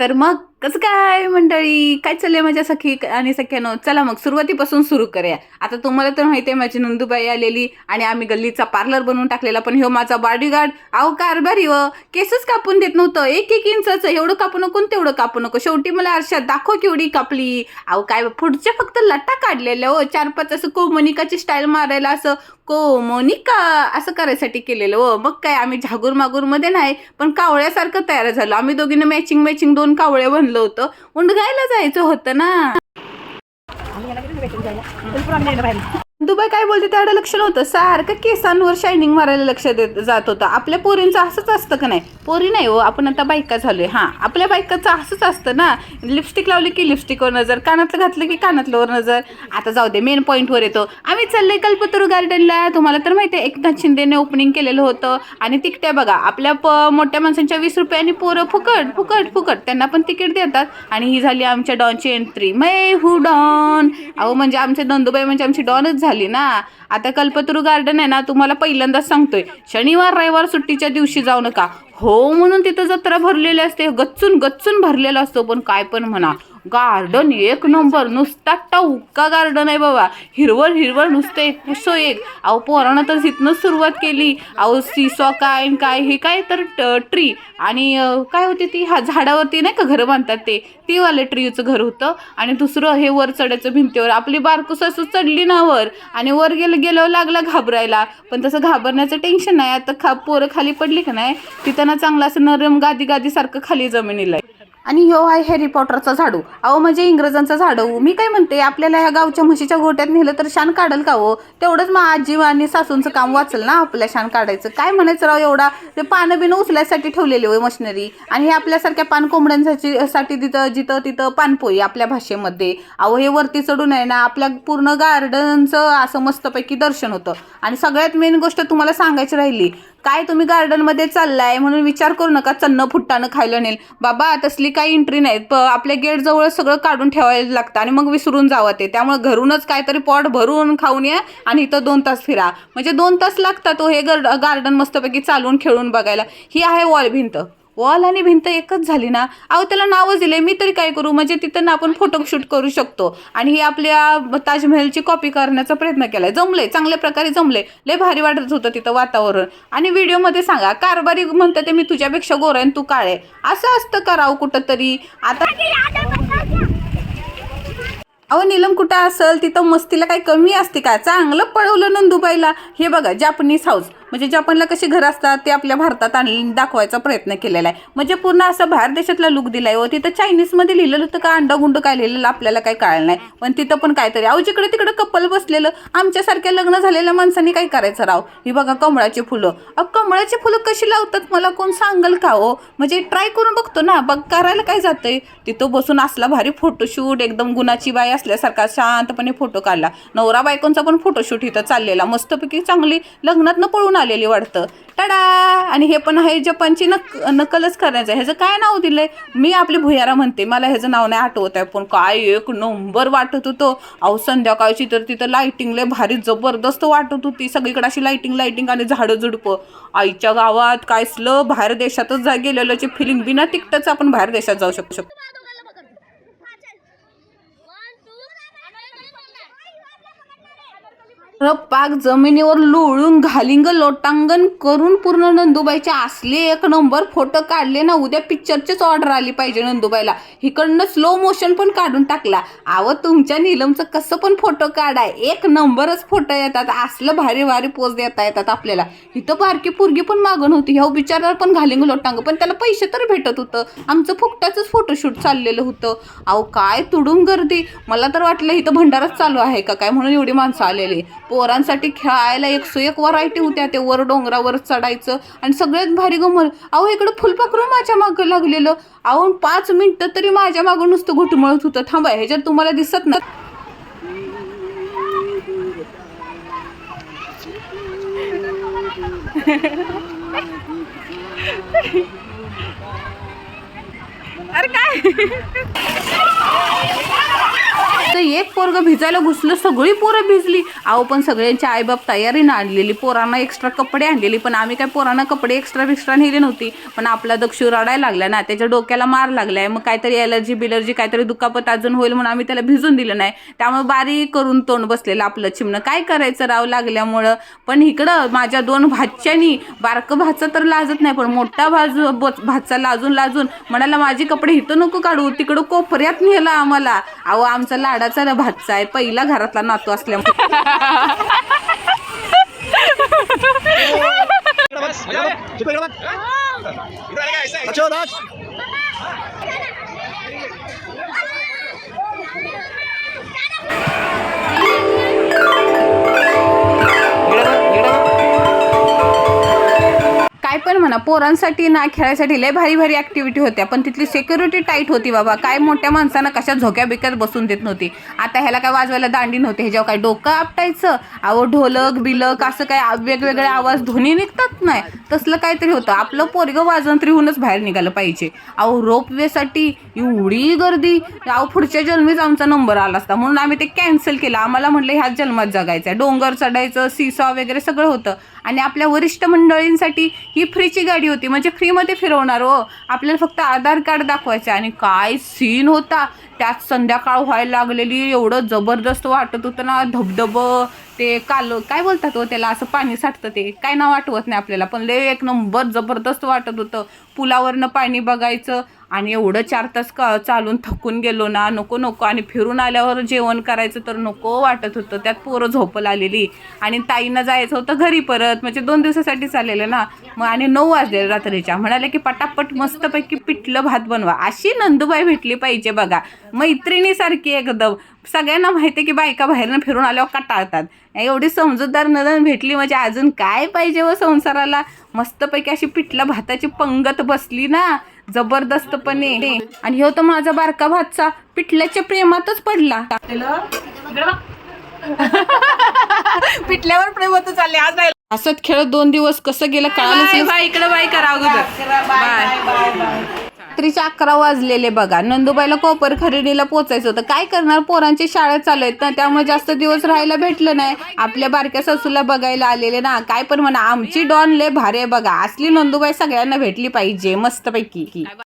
तर मग कसं काय मंडळी? काय चाललंय माझ्या सखी आणि सख्यानो? चला मग सुरुवातीपासून सुरू करूया. आता तुम्हाला तर माहिती आहे माझी नंदूबाई आलेली आणि आम्ही गल्लीचा पार्लर बनवून टाकलेला पण ह्यो माझा बॉडीगार्ड अहो कारभारी व केसच कापून देत नव्हतं. एक एक इंचाचं. एवढं कापू नको तेवढं कापू नको. शेवटी मला आरशात दाखव केवढी कापली. अहो काय पुढच्या फक्त लट्टा काढलेल्या हो. चार पाच असं कोमोनिकाची स्टाईल मारायला असं कोमोनिका असं करायसाठी केलेलं हो. मग काय आम्ही झागूर मागूरमध्ये नाही पण कावळ्यासारखं तयार झालो. आम्ही दोघींना मॅचिंग मॅचिंग दोन कावळे बनलो होतं. उंडगायला जायचं होतं ना. दुबई काय बोलते तेवढं लक्ष नव्हतं. सारखं केसांवर शायनिंग मारायला लक्ष देत जात होतं. आपल्या पोरींचं असंच असतं का नाही? पोरी नाही हो आपण आता बायका झालोय. हां आपल्या बायकाचं असंच असतं ना. लिपस्टिक लावली की लिपस्टिकवर नजर कानातलं घातलं की कानातल्यावर नजर. आता जाऊ दे मेन पॉईंटवर येतो. आम्ही चाललोय कल्पतरू गार्डनला तुम्हाला तर माहिती आहे एकनाथ शिंदेने ओपनिंग केलेलं होतं. आणि तिकट्या बघा आपल्या प मोठ्या माणसांच्या वीस रुपयांनी पोरं फुकट फुकट फुकट. त्यांना पण तिकीट देतात. आणि ही झाली आमच्या डॉनची एंट्री मै हू डॉन. अहो म्हणजे आमचे नंदुबाई म्हणजे आमची डॉनच झाली. ना. आता कल्पतरू गार्डन आहे ना तुम्हाला पहिल्यांदाच सांगतोय. शनिवार रविवार सुट्टीच्या दिवशी जाऊ नका. हो म्हणून तिथं जत्रा भरलेली असते. गच्चून गच्चून भरलेला असतो पण काय पण म्हणा. गार्डन एक नंबर नुसता टवका गार्डन आहे बाबा. हिरवळ हिरवळ नुसतं एक पुसो एक. अहो पोरानं तर तिथनंच सुरुवात केली. अहो सिसॉ काय काय हे काय तर ट्री आणि काय होती ती? हा झाडावरती नाही का घरं बांधतात ते? ते वाले ट्रीचं घर होतं. आणि दुसरं हे वर चढायचं भिंतीवर. आपली बारकूस असं चढली ना वर. आणि वर गेलं गेल्यावर लागला घाबरायला. पण तसं घाबरण्याचं टेन्शन नाही. आता खा पोरं खाली पडली का नाही? तिथं ना चांगलं असं नरम गादी गादीसारखं खाली जमिनीला आहे. आणि ह्यो आहे हॅरी पॉटरचा झाडू. अहो म्हणजे इंग्रजांचा झाडू हो. मी काय म्हणते आपल्याला ह्या गावच्या म्हशीच्या गोट्यात नेलं तर शान काढल का हो? तेवढंच मग आजी आणि सासूंचं काम वाचल ना आपल्या शान काढायचं. काय म्हणायचं राव एवढा? ते पानं बिनं उचलायसाठी ठेवलेली होय मशिनरी. आणि हे आपल्यासारख्या पान कोंबड्यांसाठी साठी तिथं जिथं तिथं पानपोई आपल्या भाषेमध्ये. अहो हे वरती चढून आहे ना आपल्या पूर्ण गार्डनचं असं मस्तपैकी दर्शन होतं. आणि सगळ्यात मेन गोष्ट तुम्हाला सांगायची राहिली काय तुम्ही गार्डनमध्ये चाललाय म्हणून विचार करू नका चन्न फुट्टानं खायला नेल. बाबा तसली काही एंट्री नाही प आपल्या गेटजवळ सगळं काढून ठेवायला लागतं आणि मग विसरून जावं ते. त्यामुळे घरूनच काहीतरी पॉट भरून खाऊन या आणि इथं दोन तास फिरा. म्हणजे दोन तास लागतात तो हे गार्डन मस्तपैकी चालून खेळून बघायला. ही आहे वॉल भिंत वॉल आणि भिंत एकच झाली ना अहो त्याला नावच दिले मी तरी काय करू? म्हणजे तिथं ना आपण फोटोशूट करू शकतो. आणि ही आपल्या ताजमहलची कॉपी करण्याचा प्रयत्न केलाय. जमले चांगल्या प्रकारे जमले लय भारी वाटत होतं तिथं वातावरण. आणि व्हिडिओमध्ये सांगा कारभारी म्हणतात ते मी तुझ्यापेक्षा गोर आहे तू काळे असं असतं करावं कुठं तरी आता अहो नीलम कुठं असेल? तिथं मस्तीला काही कमी असते का? चांगलं पळवलं नंदुबाईला. हे बघा जापनीज हाऊस म्हणजे जपानला कशी घर असतात ते आपल्या भारतात आणली दाखवायचा प्रयत्न केलेला आहे. म्हणजे पूर्ण असं बाहेर देशातला लुक दिलाय. व तिथं चायनीजमध्ये लिहिलेलं होतं का अंडा गुंड काय लिहिलेलं आपल्याला काही कळलं नाही. पण तिथं पण काहीतरी अहो जिकडे तिकडे कपल बसलेलं आमच्यासारख्या लग्न झालेल्या माणसांनी काय करायचं राव? ही बघा कमळाची फुलं. अहो कमळाची फुलं कशी लावतात मला कोण सांगल का हो? म्हणजे ट्राय करून बघतो ना बघ करायला काय जातंय? तिथं बसून असला भारी फोटोशूट एकदम गुणाची बाई असल्यासारखा शांतपणे फोटो काढला. नवरा बायकोंचा पण फोटोशूट इथं चाललेला. मस्तपैकी चांगली लग्नात पळून आलेली वाटतं टडा! आणि हे पण आहे जपानची नक नकलच करायचं. ह्याचं काय नाव दिलंय? मी आपली भुयारा म्हणते. मला ह्याचं नाव नाही आठवत आहे पण काय एक नंबर वाटत होतं. अहो संध्याकाळची तर तिथं लाईटिंग लय भारी जबरदस्त वाटत होती. सगळीकडे अशी लाईटिंग लाईटिंग आणि झाडं झुडपं. आईच्या गावात काय स्ल बाहेर देशातच जा गेलेल्याची फिलिंग बिना तिकटच आपण बाहेर देशात जाऊ शकतो शकतो र पाक जमिनीवर लोळून घालिंग लोटांगण करून पूर्ण नंदुबाईचे असले एक नंबर फोटो काढले ना उद्या पिक्चरचीच ऑर्डर आली पाहिजे नंदुबाईला. इकडनं स्लो मोशन पण काढून टाकला. आवं तुमच्या नीलमचं कसं पण फोटो काढाय एक नंबरच फोटो येतात. असलं भारी भारी पोज देता येतात आपल्याला. इथं बारकी पोरगी पण मागण होती ह्या बिचाराला पण घालिंग लोटांग. पण त्याला पैसे तर भेटत होतं. आमचं फुकटाचंच फोटोशूट चाललेलं होतं. अहो काय तुडून गर्दी. मला तर वाटलं इथं भंडाराच चालू आहे का काय? म्हणून एवढी माणसं आलेली. पोरांसाठी खेळायला एक सो एक व्हरायटी होत्या ते वर डोंगरावर चढायचं आणि सगळ्यात भारी गमल अहो इकडं फुलपाखरू माझ्या मागं लागलेलं. अहो पाच मिनिटं तरी माझ्या मागं नुसतं घुटमळत होतं. थांबा ह्याच्यात तुम्हाला दिसत ना अरे काय? तर एक पोरग भिजायला घुसलं सगळी पोरं भिजली. अहो पण सगळ्यांची आईबाप तयारीनं आणलेली पोरांना एक्स्ट्रा कपडे आणलेली पण आम्ही काय पोरांना कपडे एक्स्ट्रा बिक्स्ट्रा नेली नव्हती. पण आपला दक्ष रडायला लागला ना त्याच्या डोक्याला मार लागलाय. मग काहीतरी एलर्जी बिलर्जी काहीतरी दुखापत अजून होईल म्हणून आम्ही त्याला भिजून दिलं नाही. त्यामुळे बारीक करून तोंड बसलेलं आपलं चिमणं. काय करायचं राव लागल्यामुळं? पण इकडं माझ्या दोन भाच्यानी बारकं भाचा तर लाजत नाही पण मोठा भाजू भाचा लाजून लाजून म्हणाला माझे कपडे इथं नको काढू तिकडं कोपऱ्यात नेला आम्हाला. अहो आमचा लाडाचा ना भातचा आहे. पहिला घरातला नातू असल्यामुळे. अच्छा म्हणा पोरांसाठी ना खेळायसाठी लय भारी भारी ऍक्टिव्हिटी होत्या पण तिथली सिक्युरिटी टाईट होती बाबा. काय मोठ्या माणसांना कशा झोक्या बिक्यात बसून देत नव्हती. आता ह्याला काय वाजवायला दांडी नव्हती ह्याच्यावर काय डोकं आपटायचं? अहो ढोलक बिलक असं काय वेगवेगळे आवाज ध्वनी निघतात नाही. तसलं काहीतरी होतं. आपलं पोरगं वाजंत्रीहूनच बाहेर निघालं पाहिजे. अहो रोपवेसाठी एवढी गर्दी. अहो पुढच्या जन्मीच आमचा नंबर आला असता. म्हणून आम्ही ते कॅन्सल केलं. आम्हाला म्हटलं ह्याच जन्मात जगायचं आहे डोंगर चढायचं सीसॉ वगैरे सगळं होतं. आणि आपल्या वरिष्ठ मंडळींसाठी ही फ्रीची गाडी होती. म्हणजे फ्रीमध्ये फिरवणार हो. आपल्याला फक्त आधार कार्ड दाखवायचं आणि काय सीन होता. त्यात संध्याकाळ व्हायला लागलेली. एवढं जबरदस्त वाटत होतं ना. धबधबं ते काल काय बोलतात हो त्याला? असं पाणी साठतं ते. काय नाव आठवत नाही आपल्याला. पण लय एक नंबर जबरदस्त वाटत होतं. पुलावरनं पाणी बघायचं. आणि एवढं चार तास का चालून थकून गेलो ना नको नको. आणि फिरून आल्यावर जेवण करायचं तर नको वाटत होतं. त्यात पोरं झोपल आलेली. आणि ताईनं जायचं होतं घरी परत. म्हणजे दोन दिवसासाठी चाललेलं ना. मग आणि नऊ वाजले रात्रीच्या. म्हणाले की पटापट मस्तपैकी पिठलं भात बनवा. अशी नंदूबाई भेटली पाहिजे बघा. मैत्रिणीसारखी एकदम. सगळ्यांना माहिती आहे की बायका बाहेरनं फिरून आल्यावर कटाळतात. एवढी समजूतदार नदन भेटली म्हणजे अजून काय पाहिजे व संसाराला? मस्तपैकी अशी पिठलं भाताची पंगत बसली ना. जबरदस्तपणे. आणि ह्यो तर माझा बारका भातचा पिठल्याच्या प्रेमातच पडला. पिटल्यावर प्रेम होतं चालले आज असत खेळत दोन दिवस कसं गेलं कळालंच नाही. इकडे बाई करा अगोदर. बाय. रात्रीचे अकरा वाजलेले बघा. नंदुबाईला कोपर खरेदीला पोचायचं होतं. काय करणार? पोरांची शाळा चालू आहेत ना त्यामुळे जास्त दिवस राहायला भेटलं नाही. आपल्या बारक्या सासूला बघायला आलेले ना काय पण म्हणा आमची डॉन लय भारी आहे बघा. असली नंदुबाई सगळ्यांना भेटली पाहिजे मस्तपैकी.